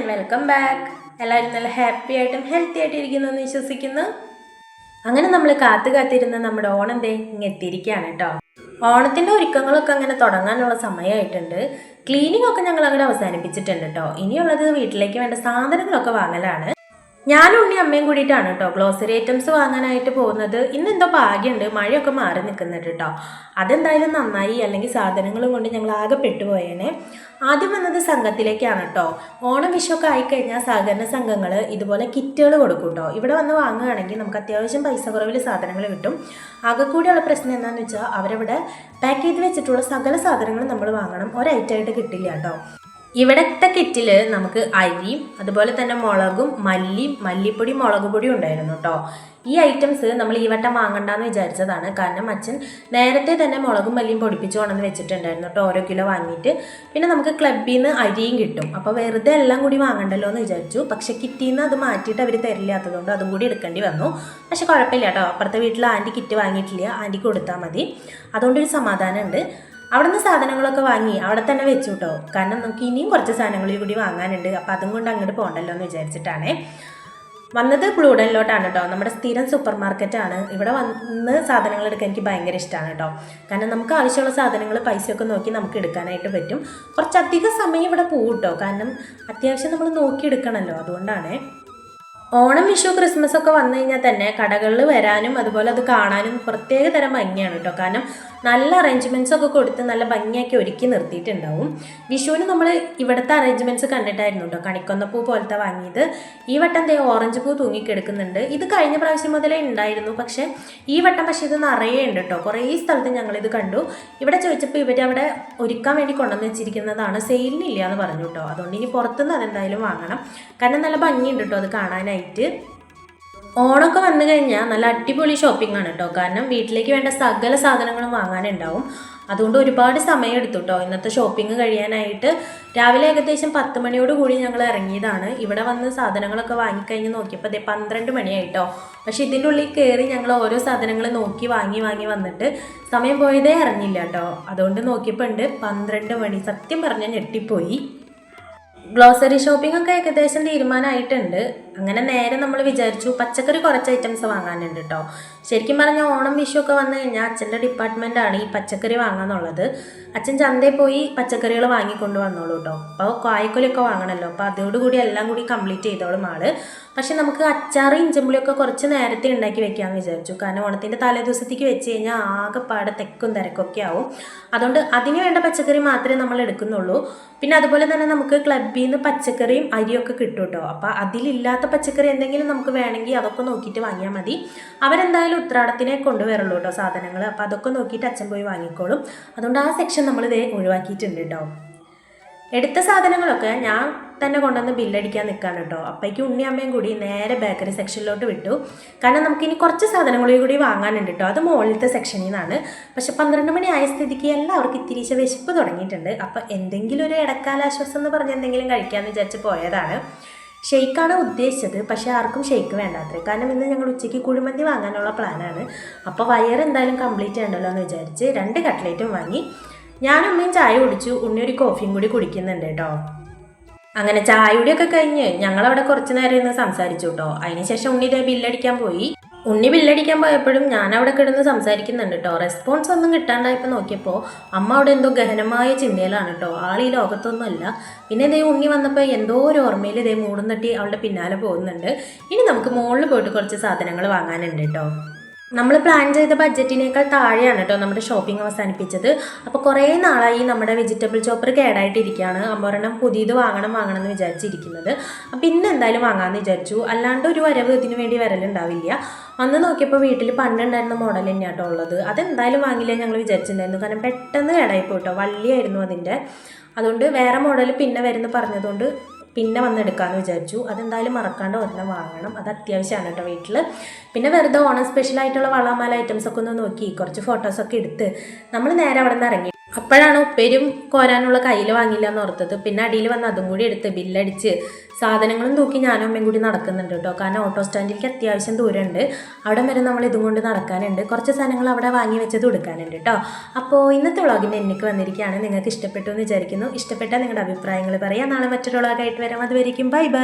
Welcome back എല്ലാവരും നല്ല happy ആയിട്ടും ഹെൽത്തി ആയിട്ട് ഇരിക്കുന്നു എന്ന് വിശ്വസിക്കുന്നു. അങ്ങനെ നമ്മൾ കാത്തു കാത്തിരുന്ന നമ്മുടെ ഓണം ദേ ഇങ്ങ് എത്തിയിരിക്കുകയാണ് കേട്ടോ. ഓണത്തിന്റെ ഒരുക്കങ്ങളൊക്കെ അങ്ങനെ തുടങ്ങാനുള്ള സമയമായിട്ടുണ്ട്. ക്ലീനിങ് ഒക്കെ ഞങ്ങൾ അങ്ങനെ അവസാനിപ്പിച്ചിട്ടുണ്ട് കേട്ടോ. ഇനിയുള്ളത് വീട്ടിലേക്ക് വേണ്ട സാധനങ്ങളൊക്കെ വാങ്ങലാണ്. ഞാനും ഉണ്ണി അമ്മയും കൂടിയിട്ടാണ് കേട്ടോ ഗ്ലോസറി ഐറ്റംസ് വാങ്ങാനായിട്ട് പോകുന്നത്. ഇന്ന് എന്തോ ഭാഗ്യമുണ്ട് മഴയൊക്കെ മാറി നിൽക്കുന്നുണ്ട് കേട്ടോ അതെന്തായാലും നന്നായി. അല്ലെങ്കിൽ സാധനങ്ങളും കൊണ്ട് ഞങ്ങൾ ആകെ പെട്ടുപോയേനെ. ആദ്യം വന്നത് സംഘത്തിലേക്കാണ് കേട്ടോ ഓണം വിഷുവൊക്കെ ആയിക്കഴിഞ്ഞാൽ സഹകരണ സംഘങ്ങൾ ഇതുപോലെ കിറ്റുകൾ കൊടുക്കും കേട്ടോ ഇവിടെ വന്ന് വാങ്ങുകയാണെങ്കിൽ നമുക്ക് അത്യാവശ്യം പൈസ കുറവിൽ സാധനങ്ങൾ കിട്ടും. ആകെ കൂടിയുള്ള പ്രശ്നം എന്താണെന്ന് വെച്ചാൽ അവരവിടെ പാക്ക് ചെയ്ത് വെച്ചിട്ടുള്ള സകല സാധനങ്ങളും നമ്മൾ വാങ്ങണം. ഒരൈറ്റായിട്ട് കിട്ടില്ല കേട്ടോ ഇവിടത്തെ കിറ്റിൽ നമുക്ക് അരിയും അതുപോലെ തന്നെ മുളകും മല്ലിയും മല്ലിപ്പൊടി മുളക് പൊടിയും ഉണ്ടായിരുന്നു കേട്ടോ ഈ ഐറ്റംസ് നമ്മൾ ഈ വട്ടം വാങ്ങണ്ടെന്ന് വിചാരിച്ചതാണ്. കാരണം അച്ഛൻ നേരത്തെ തന്നെ മുളകും മല്ലിയും പൊടിപ്പിച്ചു കൊണ്ടെന്ന് വെച്ചിട്ടുണ്ടായിരുന്നു കേട്ടോ ഓരോ കിലോ വാങ്ങിയിട്ട്. പിന്നെ നമുക്ക് ക്ലബിൽ നിന്ന് അരിയും കിട്ടും. അപ്പോൾ വെറുതെ എല്ലാം കൂടി വാങ്ങണ്ടല്ലോ എന്ന് വിചാരിച്ചു. പക്ഷേ കിറ്റിൽ നിന്ന് അത് മാറ്റിയിട്ട് അവർ തരില്ലാത്തതുകൊണ്ട് അതും കൂടി എടുക്കേണ്ടി വന്നു. പക്ഷേ കുഴപ്പമില്ല കേട്ടോ അപ്പുറത്തെ വീട്ടിൽ ആന്റി കിറ്റ് വാങ്ങിയിട്ടില്ല. ആന്റിക്ക് കൊടുത്താൽ മതി. അതുകൊണ്ടൊരു സമാധാനമുണ്ട് അവിടുന്ന് സാധനങ്ങളൊക്കെ വാങ്ങി അവിടെ തന്നെ വെച്ചു കേട്ടോ കാരണം നമുക്ക് ഇനിയും കുറച്ച് സാധനങ്ങൾ കൂടി വാങ്ങാനുണ്ട്. അപ്പോൾ അതും കൊണ്ട് അങ്ങോട്ട് പോകണ്ടല്ലോ എന്ന് വിചാരിച്ചിട്ടാണേ. വന്നത് ബ്ലൂഡനിലോട്ടാണ് കേട്ടോ നമ്മുടെ സ്ഥിരം സൂപ്പർ മാർക്കറ്റാണ് ഇവിടെ വന്ന് സാധനങ്ങൾ എടുക്കാൻ എനിക്ക് ഭയങ്കര ഇഷ്ടമാണ് കേട്ടോ കാരണം നമുക്ക് ആവശ്യമുള്ള സാധനങ്ങൾ പൈസയൊക്കെ നോക്കി നമുക്ക് എടുക്കാനായിട്ട് പറ്റും. കുറച്ചധികം സമയം ഇവിടെ പോകും കേട്ടോ കാരണം അത്യാവശ്യം നമ്മൾ നോക്കി എടുക്കണമല്ലോ അതുകൊണ്ടാണേ. ഓണം വിഷു ക്രിസ്മസ് ഒക്കെ വന്നു കഴിഞ്ഞാൽ തന്നെ കടകളിൽ വരാനും അതുപോലെ അത് കാണാനും പ്രത്യേക തരം ഭംഗിയാണ് കേട്ടോ കാരണം നല്ല അറേഞ്ച്മെന്റ്സ് ഒക്കെ കൊടുത്ത് നല്ല ഭംഗിയാക്കി ഒരുക്കി നിർത്തിയിട്ടുണ്ടാവും. വിഷുവിന് നമ്മൾ ഇവിടുത്തെ അറേഞ്ച്മെന്റ്സ് കണ്ടിട്ടായിരുന്നു കേട്ടോ കണിക്കൊന്നപ്പൂ പോലത്തെ വാങ്ങിയത്. ഈ വട്ടം ദേ ഓറഞ്ച് പൂ തൂങ്ങിക്കിടക്കുന്നുണ്ട് ഇത് കഴിഞ്ഞ പ്രാവശ്യം മുതലേ ഉണ്ടായിരുന്നു പക്ഷേ ഈ വട്ടം പക്ഷേ ഇത് നിറയെ ഉണ്ട് കേട്ടോ കുറേ സ്ഥലത്ത് ഞങ്ങളിത് കണ്ടു. ഇവിടെ ചോദിച്ചപ്പോൾ ഇവർ അവിടെ ഒരുക്കാൻ വേണ്ടി കൊണ്ടുവന്ന് വെച്ചിരിക്കുന്നതാണ്. സെയിലിനില്ല എന്ന് പറഞ്ഞു കേട്ടോ അതുകൊണ്ട് ഇനി പുറത്തുനിന്ന് അതെന്തായാലും വാങ്ങണം. കാരണം നല്ല ഭംഗിയുണ്ട് കേട്ടോ അത് കാണാനായിട്ട്. ഓണമൊക്കെ വന്നു കഴിഞ്ഞാൽ നല്ല അടിപൊളി ഷോപ്പിംഗ് ആണ് കേട്ടോ കാരണം വീട്ടിലേക്ക് വേണ്ട സകല സാധനങ്ങളും വാങ്ങാനുണ്ടാവും. അതുകൊണ്ട് ഒരുപാട് സമയം എടുത്തു കേട്ടോ ഇന്നത്തെ ഷോപ്പിംഗ് കഴിയാനായിട്ട് രാവിലെ ഏകദേശം പത്ത് മണിയോട് കൂടി ഞങ്ങൾ ഇറങ്ങിയതാണ്. ഇവിടെ വന്ന് സാധനങ്ങളൊക്കെ വാങ്ങിക്കഴിഞ്ഞ് നോക്കിയപ്പോൾ അതേ പന്ത്രണ്ട് മണിയായിട്ടോ. പക്ഷേ ഇതിന്റെ ഉള്ളിൽ കയറി ഞങ്ങൾ ഓരോ സാധനങ്ങൾ നോക്കി വാങ്ങി വാങ്ങി വന്നിട്ട് സമയം പോയതേ അറിഞ്ഞില്ല കേട്ടോ അതുകൊണ്ട് നോക്കിയപ്പോൾ ഉണ്ട് പന്ത്രണ്ട് മണി. സത്യം പറഞ്ഞാൽ ഞെട്ടിപ്പോയി. ഗ്ലോസറി ഷോപ്പിംഗ് ഒക്കെ ഏകദേശം തീരുമാനമായിട്ടുണ്ട്. അങ്ങനെ നേരെ നമ്മൾ വിചാരിച്ചു പച്ചക്കറി കുറച്ച് ഐറ്റംസ് വാങ്ങാനുണ്ട് കേട്ടോ ശരിക്കും പറഞ്ഞാൽ ഓണം വിഷു ഒക്കെ വന്നു കഴിഞ്ഞാൽ അച്ഛന്റെ ഡിപ്പാർട്ട്മെന്റാണ് ഈ പച്ചക്കറി വാങ്ങാന്നുള്ളത്. അച്ഛൻ ചന്തയിൽ പോയി പച്ചക്കറികൾ വാങ്ങിക്കൊണ്ട് വന്നോളൂ കേട്ടോ അപ്പോൾ കായ്ക്കൊലിയൊക്കെ വാങ്ങണമല്ലോ അപ്പോൾ അതോടുകൂടി എല്ലാം കൂടി കംപ്ലീറ്റ് ചെയ്തോളും ആൾ. പക്ഷെ നമുക്ക് അച്ചാറ് ഇഞ്ചമ്പുളിയൊക്കെ കുറച്ച് നേരത്തെ ഉണ്ടാക്കി വെക്കാമെന്ന് വിചാരിച്ചു. കാരണം ഓണത്തിന്റെ തലേദിവസത്തേക്ക് വെച്ച് കഴിഞ്ഞാൽ ആകെപ്പാടെ തെക്കും തിരക്കൊക്കെ ആവും. അതുകൊണ്ട് അതിന് വേണ്ട പച്ചക്കറി മാത്രമേ നമ്മൾ എടുക്കുന്നുള്ളൂ. പിന്നെ അതുപോലെ തന്നെ നമുക്ക് ക്ലബിൽ നിന്ന് പച്ചക്കറിയും അരിയൊക്കെ കിട്ടും കേട്ടോ അപ്പോൾ അതിലില്ലാത്ത പച്ചക്കറി എന്തെങ്കിലും നമുക്ക് വേണമെങ്കിൽ അതൊക്കെ നോക്കിയിട്ട് വാങ്ങിയാൽ മതി. അവരെന്തായാലും ഉത്രാടത്തിനെ കൊണ്ടുവരുള്ളൂ കേട്ടോ സാധനങ്ങൾ അപ്പോൾ അതൊക്കെ നോക്കിയിട്ട് അച്ഛൻ പോയി വാങ്ങിക്കോളും. അതുകൊണ്ട് ആ സെക്ഷൻ നമ്മൾ ഇതേ ഒഴിവാക്കിയിട്ടുണ്ട് കേട്ടോ. എടുത്ത സാധനങ്ങളൊക്കെ ഞാൻ തന്നെ കൊണ്ടുവന്ന് ബില്ലടിക്കാൻ നിൽക്കാണ് കേട്ടോ. അപ്പേക്ക് ഉണ്ണിയമ്മയും കൂടി നേരെ ബേക്കറി സെക്ഷനിലോട്ട് വിട്ടു. കാരണം നമുക്ക് ഇനി കുറച്ച് സാധനങ്ങളും കൂടി വാങ്ങാനുണ്ട് കേട്ടോ. അത് മുകളിലത്തെ സെക്ഷനിൽ നിന്നാണ്. പക്ഷെ പന്ത്രണ്ട് മണി ആയ സ്ഥിതിക്ക് എല്ലാവർക്കും ഇത്തിരിച്ച വിശപ്പ് തുടങ്ങിയിട്ടുണ്ട്. അപ്പോൾ എന്തെങ്കിലും ഒരു ഇടക്കാലാശ്വാസം എന്ന് പറഞ്ഞ് എന്തെങ്കിലും കഴിക്കാമെന്ന് വിചാരിച്ച് പോയതാണ്. ഷെയ്ക്കാണ് ഉദ്ദേശിച്ചത്. പക്ഷേ ആർക്കും ഷെയ്ക്ക് വേണ്ടാത്രേ കാരണം ഇന്ന് ഞങ്ങൾ ഉച്ചയ്ക്ക് കുഴിമന്തി വാങ്ങാനുള്ള പ്ലാനാണ്. അപ്പോൾ വയർ എന്തായാലും കംപ്ലീറ്റ് ചെയ്യണ്ടല്ലോ എന്ന് വിചാരിച്ച് രണ്ട് കട്ട്ലേറ്റും വാങ്ങി. ഞാനും അമ്മയും ചായ കുടിച്ചു. ഉണ്ണി ഒരു കോഫിയും കൂടി കുടിക്കുന്നുണ്ട് കേട്ടോ. അങ്ങനെ ചായയുടെയൊക്കെ കഴിഞ്ഞ് ഞങ്ങളവിടെ കുറച്ച് നേരം ഇരുന്ന് സംസാരിച്ചു കേട്ടോ. അതിനുശേഷം ഉണ്ണി ബില്ലടിക്കാൻ പോയി. ഉണ്ണി ബില്ലടിക്കാൻ പോയപ്പോഴും ഞാൻ അവിടെ കിടന്ന് സംസാരിക്കുന്നുണ്ട് കേട്ടോ റെസ്പോൺസ് ഒന്നും കിട്ടാണ്ടായപ്പോൾ നോക്കിയപ്പോൾ അമ്മ അവിടെ എന്തോ ഗഹനമായ ചിന്തയിലാണ് കേട്ടോ ആൾ ഈ ലോകത്തൊന്നുമല്ല പിന്നെ ഇതേ ഉണ്ണി വന്നപ്പോൾ എന്തോ ഒരു ഓർമ്മയിൽ ഇതേ മൂടും അവളുടെ പിന്നാലെ പോകുന്നുണ്ട്. ഇനി നമുക്ക് മുകളിൽ പോയിട്ട് കുറച്ച് സാധനങ്ങൾ വാങ്ങാനുണ്ട് കേട്ടോ നമ്മൾ പ്ലാൻ ചെയ്ത ബഡ്ജറ്റിനേക്കാൾ താഴെയാണ് കേട്ടോ നമ്മുടെ ഷോപ്പിംഗ് അവസാനിപ്പിച്ചത്. അപ്പോൾ കുറേ നാളായി നമ്മുടെ വെജിറ്റബിൾ ചോപ്പർ കേടായിട്ടിരിക്കുകയാണ്. അമ്മൊരെണ്ണം പുതിയത് വാങ്ങണം വാങ്ങണം എന്ന് വിചാരിച്ചിരിക്കുന്നത്. അപ്പോൾ ഇന്ന് എന്തായാലും വാങ്ങാമെന്ന് വിചാരിച്ചു. അല്ലാണ്ട് ഒരു വരവ് ഇതിനു വേണ്ടി വരലുണ്ടാവില്ല. അന്ന് നോക്കിയപ്പോൾ വീട്ടിൽ പണ്ടുണ്ടായിരുന്ന മോഡൽ തന്നെയാണ് കേട്ടോ ഉള്ളത്. അതെന്തായാലും വാങ്ങില്ല ഞങ്ങൾ വിചാരിച്ചിട്ടുണ്ടായിരുന്നു. കാരണം പെട്ടെന്ന് കേടായി വള്ളിയായിരുന്നു അതിന്റെ അതുകൊണ്ട് വേറെ മോഡൽ പിന്നെ വരുന്നു പറഞ്ഞതുകൊണ്ട് പിന്നെ വന്നെടുക്കാമെന്ന് വിചാരിച്ചു. അതെന്തായാലും മറക്കാണ്ട് ഒരെണ്ണം വാങ്ങണം. അത് അത്യാവശ്യമാണ് കേട്ടോ വീട്ടിൽ പിന്നെ വെറുതെ ഓണം സ്പെഷ്യൽ ആയിട്ടുള്ള വളമാല ഐറ്റംസ് ഒക്കെ ഒന്ന് നോക്കി. കുറച്ച് ഫോട്ടോസൊക്കെ എടുത്ത്. നമ്മൾ നേരെ അവിടെ നിന്ന് ഇറങ്ങി. അപ്പോഴാണ് ഉപ്പേരും കോരാനുള്ള കയ്യിൽ വാങ്ങില്ല എന്ന് ഓർത്തത്. പിന്നെ അടിയിൽ വന്ന് അതും കൂടി എടുത്ത് ബില്ലടിച്ച് സാധനങ്ങളും തൂക്കി ഞാനും അമ്മയും കൂടി നടക്കുന്നുണ്ട് കേട്ടോ. കാരണം ഓട്ടോ സ്റ്റാൻഡിലേക്ക് അത്യാവശ്യം ദൂരമുണ്ട്. അവിടെ വരെ നമ്മൾ ഇതും കൊണ്ട് നടക്കാനുണ്ട്. കുറച്ച് സാധനങ്ങൾ അവിടെ വാങ്ങി വെച്ചത് കൊടുക്കാനുണ്ട് കേട്ടോ. അപ്പോൾ ഇന്നത്തെ വ്ളോഗിന്റെ എനിക്ക് വന്നിരിക്കുകയാണ്. നിങ്ങൾക്ക് ഇഷ്ടപ്പെട്ടു എന്ന് വിചാരിക്കുന്നു. ഇഷ്ടപ്പെട്ടാൽ നിങ്ങളുടെ അഭിപ്രായങ്ങൾ പറയാം. നാളെ മറ്റൊരു വ്ളോഗായിട്ട് വരാം. അതുവരെയും ബൈ ബൈ.